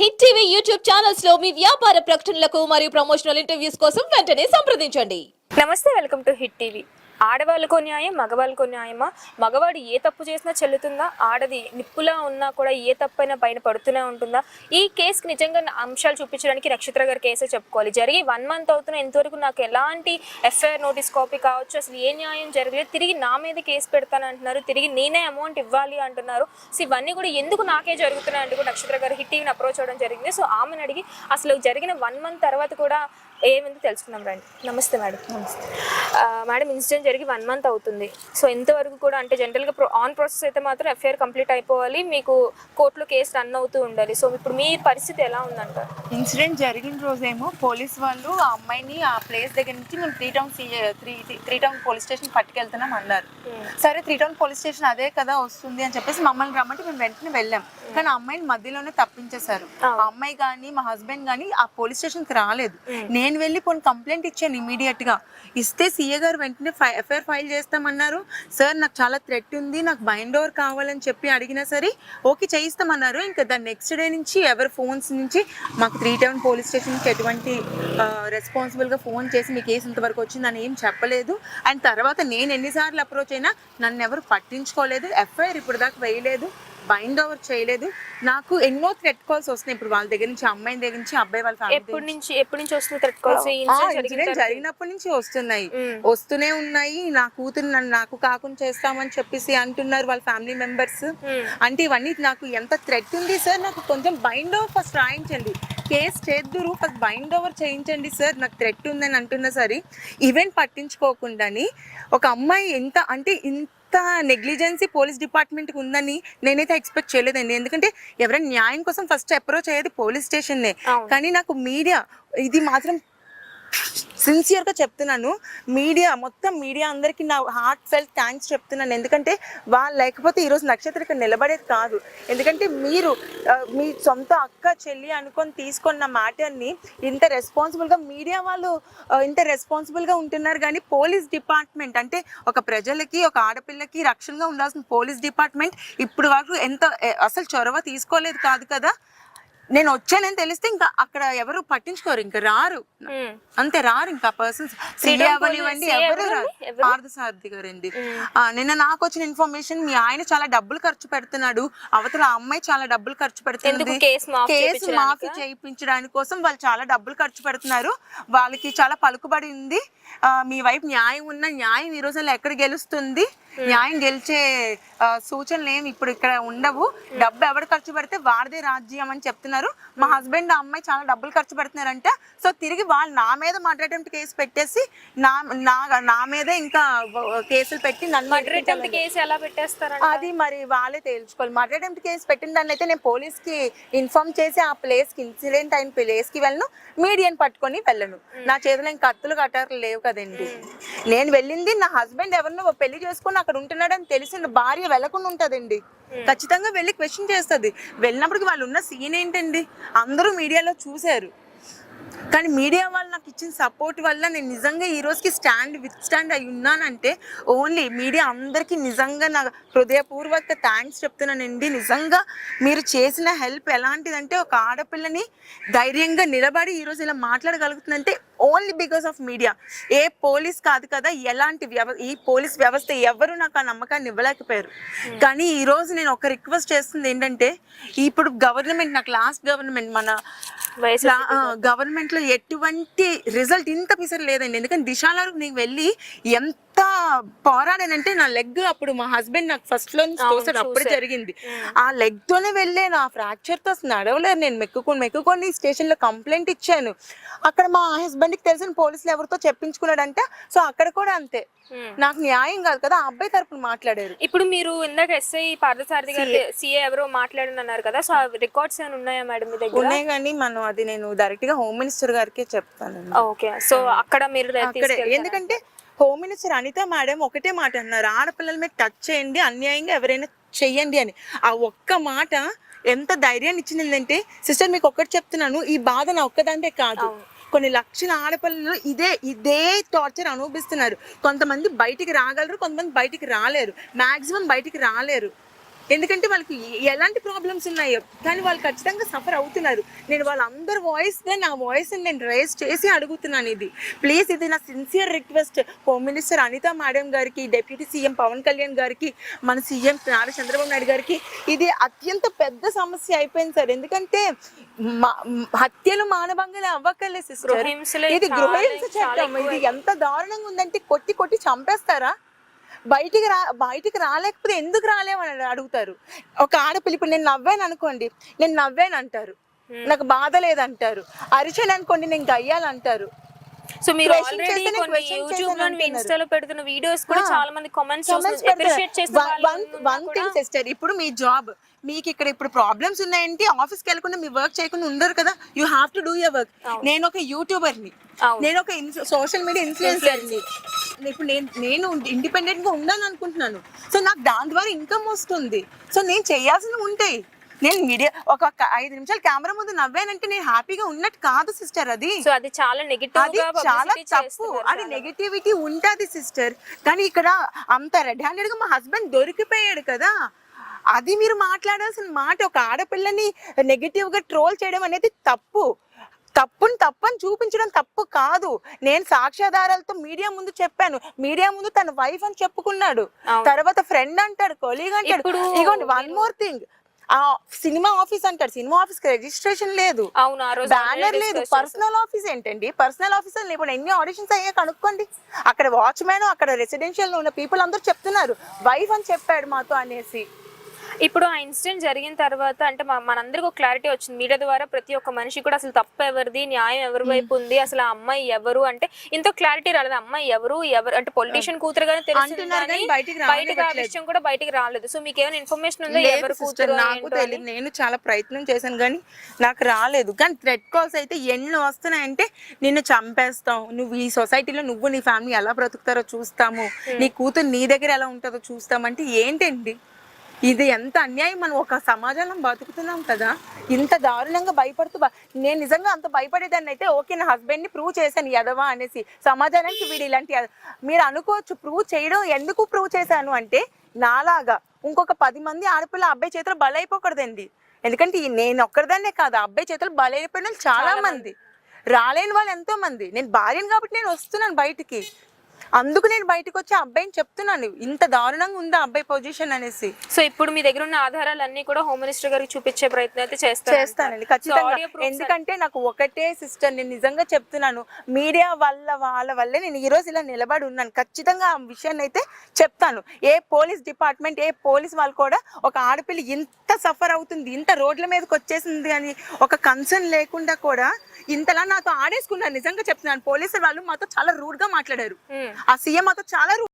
Hit TV YouTube ఛానల్స్లో మీ వ్యాపార ప్రకటనలకు మరియు ప్రమోషనల్ ఇంటర్వ్యూస్ కోసం వెంటనే సంప్రదించండి. నమస్తే వెల్కమ్ టు హిట్ టీవీ. ఆడవాళ్ళకు న్యాయం మగవాళ్ళకు న్యాయమా? మగవాడు ఏ తప్పు చేసినా చెల్లుతుందా? ఆడది నిప్పులా ఉన్నా కూడా ఏ తప్పైనా పైన పడుతూనే ఉంటుందా? ఈ కేసుకి నిజంగా నా అంశాలు చూపించడానికి నక్షత్ర గారి కేసే చెప్పుకోవాలి. జరిగి వన్ మంత్ అవుతున్నా ఇంతవరకు నాకు ఎలాంటి ఎఫ్ఐఆర్ నోటీస్ కాపీ కావచ్చు అసలు ఏ న్యాయం జరగలేదు. తిరిగి నా మీద కేసు పెడతాను అంటున్నారు. తిరిగి నేనే అమౌంట్ ఇవ్వాలి అంటున్నారు. సో ఇవన్నీ కూడా ఎందుకు నాకే జరుగుతున్నాయి అంటూ నక్షత్ర గారు హిట్ టీవీని అప్రోచ్ అవ్వడం జరిగింది. సో ఆమెను అడిగి అసలు జరిగిన వన్ మంత్ తర్వాత కూడా ఏమైందో తెలుసుకుందాం రండి. నమస్తే మేడం. నమస్తే మేడం ఇన్సిడెంట్ జరిగి వన్ మంత్ అవుతుంది. సో ఇంతవరకు కూడా అంటే జనరల్గా ప్రో ఆన్ ప్రాసెస్ అయితే మాత్రం ఎఫ్ఐఆర్ కంప్లీట్ అయిపోవాలి. మీకు కోర్టులో కేసు రన్ అవుతూ ఉండాలి. సో ఇప్పుడు మీ పరిస్థితి ఎలా ఉందంటారు? ఇన్సిడెంట్ జరిగిన రోజేమో పోలీస్ వాళ్ళు ఆ అమ్మాయిని ఆ ప్లేస్ దగ్గర నుంచి మేము three town three three town police station పట్టుకెళ్తున్నాం అన్నారు. సరే త్రీ టౌన్ పోలీస్ స్టేషన్ అదే కదా వస్తుంది అని చెప్పేసి మమ్మల్ని రమ్మంటే మేము వెంటనే వెళ్ళాం. కానీ అమ్మాయిని మధ్యలోనే తప్పించేశారు. ఆ అమ్మాయి కానీ మా హస్బెండ్ కానీ ఆ పోలీస్ స్టేషన్కి రాలేదు. నేను వెళ్ళి కొన్ని కంప్లైంట్ ఇచ్చాను ఇమీడియట్గా. ఇస్తే సీఏ గారు వెంటనే ఎఫ్ఐఆర్ ఫైల్ చేస్తామన్నారు. సార్ నాకు చాలా థ్రెట్ ఉంది నాకు బైండ్ ఓవర్ కావాలని చెప్పి అడిగినా సరే ఓకే చేయిస్తామన్నారు. ఇంకా దాని నెక్స్ట్ డే నుంచి ఎవరి ఫోన్స్ నుంచి మాకు త్రీ టౌన్ పోలీస్ స్టేషన్కి ఎటువంటి రెస్పాన్సిబుల్గా ఫోన్ చేసి మీ కేసు ఇంతవరకు వచ్చిందని ఏం చెప్పలేదు. అండ్ తర్వాత నేను ఎన్నిసార్లు అప్రోచ్ అయినా నన్ను ఎవరు పట్టించుకోలేదు. ఎఫ్ఐఆర్ ఇప్పుడు దాకా వేయలేదు. బైండ్ ఓవర్ చేయలేదు. నాకు ఎన్నో థ్రెట్ కాల్స్ వస్తున్నాయి. ఇప్పుడు వాళ్ళ దగ్గర నుంచి అమ్మాయి దగ్గర నుంచి అబ్బాయి వాళ్ళ ఫ్యామిలీ ఎప్పటి నుంచి ఎప్పటి నుంచి వస్తుంది థ్రెట్ కాల్స్ జరిగినప్పటి నుంచి వస్తున్నాయి. వస్తూనే ఉన్నాయి. నా కూతురు నన్ను నాకు కాకుండా చేస్తామని చెప్పేసి అంటున్నారు వాళ్ళ ఫ్యామిలీ మెంబర్స్ అంటే ఇవన్నీ నాకు ఎంత థ్రెట్ ఉంది సార్? నాకు కొంచెం బైండ్ ఓవర్ ఫస్ట్ రాయించండి. కేసు చేద్దురు ఫస్ట్ బైండ్ ఓవర్ చేయించండి సార్. నాకు థ్రెట్ ఉందని అంటున్నా సరే ఈవెంట్ పట్టించుకోకుండాని ఒక అమ్మాయి ఎంత అంటే ఇంత నెగ్లిజెన్సీ పోలీస్ డిపార్ట్మెంట్కి ఉందని నేనైతే ఎక్స్పెక్ట్ చేయలేదండి ఎందుకంటే ఎవరైనా న్యాయం కోసం ఫస్ట్ అప్రోచ్ అయ్యేది పోలీస్ స్టేషన్నే. కానీ నాకు మీడియా ఇది మాత్రం సిన్సియర్గా చెప్తున్నాను. మీడియా మొత్తం మీడియా అందరికీ నా హార్ట్ ఫెల్ట్ థ్యాంక్స్ చెప్తున్నాను. ఎందుకంటే వాళ్ళు లేకపోతే ఈరోజు నక్షత్ర ఇక్కడ నిలబడేది కాదు. ఎందుకంటే మీరు మీ సొంత అక్క చెల్లి అనుకొని తీసుకున్న మ్యాటర్ని ఇంత రెస్పాన్సిబుల్గా మీడియా వాళ్ళు ఇంత రెస్పాన్సిబుల్గా ఉంటున్నారు. కానీ పోలీస్ డిపార్ట్మెంట్ అంటే ఒక ప్రజలకి ఒక ఆడపిల్లకి రక్షణగా ఉండాల్సిన పోలీస్ డిపార్ట్మెంట్ ఇప్పుడు వరకు ఎంత అసలు చొరవ తీసుకోలేదు కాదు కదా. నేను వచ్చానని తెలిస్తే ఇంకా అక్కడ ఎవరు పట్టించుకోరు ఇంకా రారు. అంతే రారు ఇంకా పర్సన్స్ police ఎవరు? రారు? పార్థసారథి గారండి. నిన్న నాకు వచ్చిన ఇన్ఫర్మేషన్ మీ ఆయన చాలా డబ్బులు ఖర్చు పెడుతున్నాడు. అవతల అమ్మాయి చాలా డబ్బులు ఖర్చు పెడుతుంది. కేసు మాఫ్ చేయించడానికా? కోసం వాళ్ళు చాలా డబ్బులు ఖర్చు పెడుతున్నారు. వాళ్ళకి చాలా పలుకుబడి ఉంది. ఆ, మీ వైపు న్యాయం ఉన్న న్యాయం ఈ రోజుల్లో ఎక్కడ గెలుస్తుంది? న్యాయం గెలిచే సూచనలు ఏమి ఇప్పుడు ఇక్కడ ఉండవు. డబ్బు ఎవరు ఖర్చు పెడితే వాడిదే రాజ్యం అని చెప్తున్నారు. మా హస్బెండ్ అమ్మాయి చాలా డబ్బులు ఖర్చు పెడుతున్నారంట. సో తిరిగి వాళ్ళు నా మీద మర్డర్ అటెంప్ట్ కేసు పెట్టేసి నా నా నా మీదే ఇంకా కేసులు పెట్టి నన్ను మర్డర్ అటెంప్ట్ కేసు ఎలా పెట్టేస్తారంట? అది మరి వాళ్ళే తేల్చుకోవాలి. మర్డర్ అటెంప్ట్ కేసు పెట్టిన దాన్ని అయితే నేను పోలీస్కి ఇన్ఫార్మ్ చేసి ఆ ప్లేస్కి ఇన్సిడెంట్ అయిన ప్లేస్కి వెళ్ళను. మీడియాని పట్టుకొని వెళ్ళను. నా చేతిలో ఇంకా కత్తులు కట్టారు లేవు కదండి. నేను వెళ్ళింది నా హస్బెండ్ ఎవరినో పెళ్ళి చేసుకొని అక్కడ ఉంటున్నాడని తెలిసిన భార్య వెళ్ళకుండా ఉంటదండి. ఖచ్చితంగా వెళ్ళి క్వశ్చన్ చేస్తుంది. వెళ్ళినప్పటికి వాళ్ళు ఉన్న సీన్ ఏంటండి? అందరూ మీడియాలో చూశారు. కానీ మీడియా వాళ్ళు ఇచ్చిన సపోర్ట్ వల్ల నేను నిజంగా ఈ రోజుకి స్టాండ్ విత్ స్టాండ్ అయి ఉన్నానంటే ఓన్లీ మీడియా అందరికీ నిజంగా నా హృదయపూర్వక థ్యాంక్స్ చెప్తున్నానండి. నిజంగా మీరు చేసిన హెల్ప్ ఎలాంటిదంటే ఒక ఆడపిల్లని ధైర్యంగా నిలబడి ఈరోజు ఇలా మాట్లాడగలుగుతుందంటే ఓన్లీ బికాస్ ఆఫ్ మీడియా ఏ పోలీస్ కాదు కదా ఎలాంటి వ్యవ ఈ పోలీస్ వ్యవస్థ ఎవరు నాకు ఆ నమ్మకాన్ని ఇవ్వలేకపోయారు. కానీ ఈ రోజు నేను ఒక రిక్వెస్ట్ చేస్తుంది ఏంటంటే ఇప్పుడు గవర్నమెంట్ నాకు లాస్ట్ గవర్నమెంట్ మన గవర్నమెంట్లో ఎటువంటి రిజల్ట్ ఇంత పిసర్ లేదండి. ఎందుకంటే దిశాలో నీకు వెళ్ళి ఎంత పోరాడానంటే నా లెగ్ అప్పుడు మా హస్బెండ్ నాకు ఫస్ట్లో నుంచి తోసాడు అప్పుడే జరిగింది. ఆ లెగ్ తోనే వెళ్ళే నా ఫ్రాక్చర్తో నడవలేదు. నేను మెక్కుకొని మెక్కుకొని స్టేషన్లో కంప్లైంట్ ఇచ్చాను. అక్కడ మా హస్బెండ్కి తెలిసిన పోలీసులు ఎవరితో చెప్పించుకున్నాడంట సో అక్కడ కూడా అంతే. నాకు న్యాయం కాదు కదా ఆ అబ్బాయి తరపున మాట్లాడారు. ఇప్పుడు మీరు ఇందాక ఎస్ఐ పార్థసారథి గారు సిఏ ఎవరో మాట్లాడని అన్నారు కదా సో రికార్డ్స్ ఏమైనా ఉన్నాయా మేడం మీ దగ్గర? ఉన్నాయి కానీ మనం అది నేను డైరెక్ట్గా హోమ్ మినిస్టర్ గారికే చెప్తాను ఓకే సో అక్కడ మీరు? ఎందుకంటే హోమ్ మినిస్టర్ అనిత మేడం ఒకటే మాట అన్నారు. ఆడపిల్లల మీద టచ్ చేయండి అన్యాయంగా ఎవరైనా చెయ్యండి అని. ఆ ఒక్క మాట ఎంత ధైర్యాన్ని ఇచ్చిందంటే సిస్టర్ మీకు ఒక్కటి చెప్తున్నాను ఈ బాధ నా ఒక్కదంటే కాదు. కొన్ని లక్షల ఆడపిల్లలు ఇదే ఇదే టార్చర్ అనుభవిస్తున్నారు. కొంతమంది బయటికి రాగలరు కొంతమంది బయటికి రాలేరు. మాక్సిమం బయటికి రాలేరు. ఎందుకంటే వాళ్ళకి ఎలాంటి ప్రాబ్లమ్స్ ఉన్నాయో కానీ వాళ్ళు ఖచ్చితంగా సఫర్ అవుతున్నారు. నేను వాళ్ళందరి వాయిస్ నా వాయిస్ నేను రైజ్ చేసి అడుగుతున్నాను ఇది. ప్లీజ్ ఇది నా sincere request home minister Anitha madam గారికి డిప్యూటీ సీఎం పవన్ కళ్యాణ్ గారికి మన సీఎం నారా చంద్రబాబు నాయుడు గారికి ఇది అత్యంత పెద్ద సమస్య అయిపోయింది సార్. ఎందుకంటే హత్యలు మానభంగాలు అవ్వక్కర్లేదు ఇది గృహహింస చట్టం. ఇది ఎంత దారుణంగా ఉందంటే కొట్టి కొట్టి చంపేస్తారా? బయటికి రా బయటికి రాలేకపోతే ఎందుకు రాలేమని అడుగుతారు. ఒక ఆడపిల్ల ఇప్పుడు నేను నవ్వాను అనుకోండి నేను నవ్వాను అంటారు. నాకు బాధ లేదంటారు. అరిచాను అనుకోండి నేను గయ్యాలంటారు. సో మీరు ఆల్రెడీ కొన్ని యూట్యూబ్లో. ఇన్స్టాలో పెడుతున్న వీడియోస్ కూడా. చాలా మంది comments appreciate one thing sister ఇప్పుడు మీ జాబ్ మీకు ఇక్కడ ఇప్పుడు ప్రాబ్లమ్స్ ఉన్నాయంటే ఆఫీస్కి వెళ్ళకుండా మీ వర్క్ చేయకుండా ఉండరు కదా. You have to do your work నేను ఒక యూట్యూబర్ని అవును. నేను ఒక సోషల్ మీడియా ఇన్ఫ్లుయెన్సర్ని ఇప్పుడు నేను నేను ఇండిపెండెంట్గా ఉండాలని అనుకుంటున్నాను. సో నాకు దాని ద్వారా ఇన్కమ్ వస్తుంది. సో నేను చేయాల్సినవి ఉంటాయి. నేను మీడియా ఒక ఐదు నిమిషాలు కెమెరా ముందు నవ్వానంటే నేను హ్యాపీగా ఉన్నట్టు కాదు సిస్టర్ అది. సో అది చాలా నెగిటివ్ అది చాలా తప్పు. అది. నెగటివిటీ ఉంటది సిస్టర్ కానీ ఇక్కడ అంత రెడ్ హ్యాండెడ్గా మా హస్బెండ్ దొరికిపోయాడు కదా. అది మీరు మాట్లాడాల్సిన మాట ఒక ఆడపిల్లని నెగటివ్గా ట్రోల్ చేయడం అనేది తప్పు. తప్పుని తప్పని చూపించడం తప్పు కాదు. నేను సాక్ష్యాధారాలతో మీడియా ముందు చెప్పాను. మీడియా ముందు తన వైఫ్ అని చెప్పుకున్నాడు. తర్వాత ఫ్రెండ్ అంటాడు కొలీగ్ అంటాడు. ఇగోండి వన్ మోర్ థింగ్ ఆ సినిమా ఆఫీస్ అంటాడు. సినిమా ఆఫీస్కి రిజిస్ట్రేషన్ లేదు. బ్యానర్ లేదు. పర్సనల్ ఆఫీస్ ఏంటండి? పర్సనల్ ఆఫీస్ ఇప్పుడు ఎన్ని ఆడిషన్స్ అయ్యాయి కనుక్కోండి. అక్కడ వాచ్మెన్ అక్కడ రెసిడెన్షియల్లో ఉన్న పీపుల్ అందరూ చెప్తున్నారు. వైఫ్ అని చెప్పాడు మాతో అనేసి. ఇప్పుడు ఆ ఇన్సిడెంట్ జరిగిన తర్వాత అంటే మనందరికీ ఒక క్లారిటీ వచ్చింది. మీడియా ద్వారా ప్రతి ఒక్క మనిషి కూడా అసలు తప్పు ఎవరిది న్యాయం ఎవరి వైపు ఉంది అసలు ఆ అమ్మాయి ఎవరు అంటే ఇంత క్లారిటీ రాలేదు. అమ్మాయి ఎవరు ఎవరు అంటే పొలిటీషియన్ అంటున్నారు కానీ కానీ బయటికి ఆ. విషయం కూడా బయటికి రాలేదు. సో మీకు ఏమైనా ఇన్ఫర్మేషన్ ఉందా ఎవరు కూతురు నాకు? తెలియదు నేను చాలా ప్రయత్నం చేశాను కానీ నాకు రాలేదు. కానీ థ్రెడ్ కాల్స్ అయితే ఎన్ని వస్తున్నాయంటే నిన్ను చంపేస్తాం. నువ్వు ఈ సొసైటీలో నువ్వు నీ ఫ్యామిలీ ఎలా బ్రతుకుతారో చూస్తాము. నీ కూతురు నీ దగ్గర ఎలా ఉంటుందో చూస్తామంటే ఏంటండి? ఇది ఎంత అన్యాయం మనం ఒక సమాజంలో బతుకుతున్నాం కదా. ఇంత దారుణంగా భయపడుతూ బ- నేను నిజంగా అంత భయపడేదాన్ని అయితే ఓకే నా హస్బెండ్ని ప్రూవ్ చేశాను ఎదవా అనేసి. సమాజానికి వీడు ఇలాంటి మీరు అనుకోవచ్చు ప్రూవ్ చేయడం ఎందుకు ప్రూవ్ చేశాను అంటే నాలాగా ఇంకొక పది మంది ఆడపిల్ల అబ్బాయి చేతిలో బలైపోకూడదండి. ఎందుకంటే నేను ఒక్కరిదాన్నే కాదు ఆ అబ్బాయి చేతులు బలైపోయిన వాళ్ళు చాలా మంది. రాలేని వాళ్ళు ఎంతో మంది. నేను భార్యను కాబట్టి నేను వస్తున్నాను బయటికి. అందుకు నేను బయటకు వచ్చి అబ్బాయిని చెప్తున్నాను. ఇంత దారుణంగా ఉందా అబ్బాయి పొజిషన్ అనేసి. సో ఇప్పుడు మీ దగ్గర ఉన్న ఆధారాలన్నీ కూడా హోమ్ మినిస్టర్ గారికి చూపించే ప్రయత్నం అయితే చేస్తారు చేస్తానండి. ఖచ్చితంగా. ఎందుకంటే నాకు ఒకటే సిస్టర్ నేను నిజంగా చెప్తున్నాను. మీడియా వల్ల వాళ్ళ వల్లే నేను ఈ రోజు ఇలా నిలబడి ఉన్నాను. ఖచ్చితంగా ఆ విషయాన్ని అయితే చెప్తాను. ఏ పోలీస్ డిపార్ట్మెంట్ ఏ పోలీస్ వాళ్ళు కూడా ఒక ఆడపిల్ల ఇంత సఫర్ అవుతుంది ఇంత రోడ్ల మీదకి వచ్చేసింది అని ఒక కన్సర్న్ లేకుండా కూడా ఇంతలా నాతో ఆడేసుకున్నారు. నిజంగా చెప్తున్నాను. పోలీసులు వాళ్ళు మాతో చాలా రూడ్గా మాట్లాడారు. ఆ సీఎం మాతో చాలా